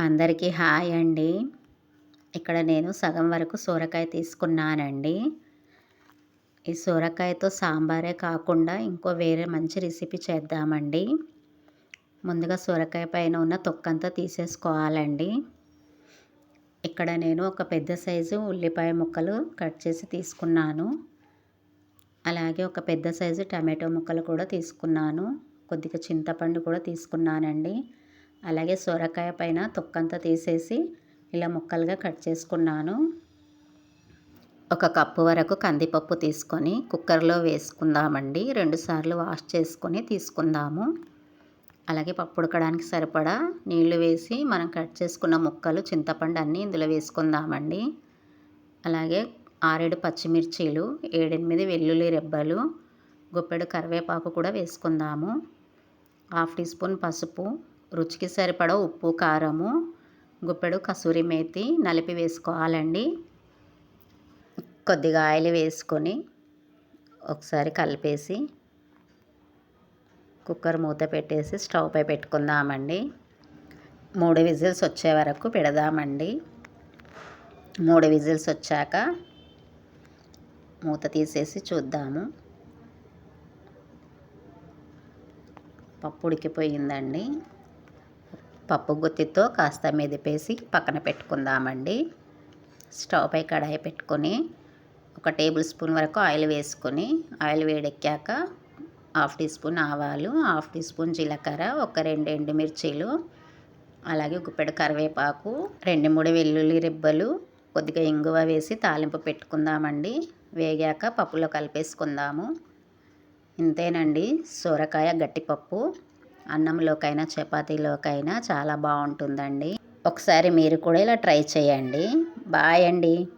అందరికీ హాయ్ అండి. ఇక్కడ నేను సగం వరకు సొరకాయ తీసుకున్నానండి. ఈ సొరకాయతో సాంబారే కాకుండా ఇంకో వేరే మంచి రెసిపీ చేద్దామండి. ముందుగా సొరకాయ పైన ఉన్న తొక్కంతా తీసేసుకోవాలండి. ఇక్కడ నేను ఒక పెద్ద సైజు ఉల్లిపాయ ముక్కలు కట్ చేసి తీసుకున్నాను. అలాగే ఒక పెద్ద సైజు టమాటో ముక్కలు కూడా తీసుకున్నాను. కొద్దిగా చింతపండు కూడా తీసుకున్నానండి. అలాగే సొరకాయ పైన తొక్కంతా తీసేసి ఇలా ముక్కలుగా కట్ చేసుకున్నాను. ఒక కప్పు వరకు కందిపప్పు తీసుకొని కుక్కర్లో వేసుకుందామండి. రెండుసార్లు వాష్ చేసుకొని తీసుకుందాము. అలాగే పప్పు ఉడకడానికి సరిపడా నీళ్ళు వేసి మనం కట్ చేసుకున్న ముక్కలు చింతపండు అన్నీ ఇందులో వేసుకుందామండి. అలాగే ఆరేడు పచ్చిమిర్చీలు ఏడెనిమిది వెల్లుల్లి రెబ్బలు గుప్పెడు కరివేపాకు కూడా వేసుకుందాము. హాఫ్ టీ స్పూన్ పసుపు రుచికి సరిపడ ఉప్పు కారము గుప్పెడు కసూరి మేతి నలిపి వేసుకోవాలండి. కొద్దిగా ఆయిల్ వేసుకొని ఒకసారి కలిపేసి కుక్కర్ మూత పెట్టేసి స్టవ్ పై పెట్టుకుందామండి. మూడు విజిల్స్ వచ్చే వరకు పెడదామండి. మూడు విజిల్స్ వచ్చాక మూత తీసేసి చూద్దాము. పప్పు ఉడికిపోయిందండి. పప్పు గుత్తితో కాస్త మెదిపేసి పక్కన పెట్టుకుందామండి. స్టవ్ పై కడాయి పెట్టుకొని ఒక టేబుల్ స్పూన్ వరకు ఆయిల్ వేసుకొని ఆయిల్ వేడెక్కాక హాఫ్ టీ స్పూన్ ఆవాలు హాఫ్ టీ స్పూన్ జీలకర్ర ఒక రెండు ఎండుమిర్చీలు అలాగే గుప్పెడు కరివేపాకు రెండు మూడు వెల్లుల్లి రిబ్బలు కొద్దిగా ఇంగువ వేసి తాలింపు పెట్టుకుందామండి. వేగాక పప్పులో కలిపేసుకుందాము. ఇంతేనండి సొరకాయ గట్టిపప్పు. అన్నంలోకైనా చపాతీలోకైనా చాలా బాగుంటుందండి. ఒకసారి మీరు కూడా ఇలా ట్రై చేయండి. బాయ్ అండి.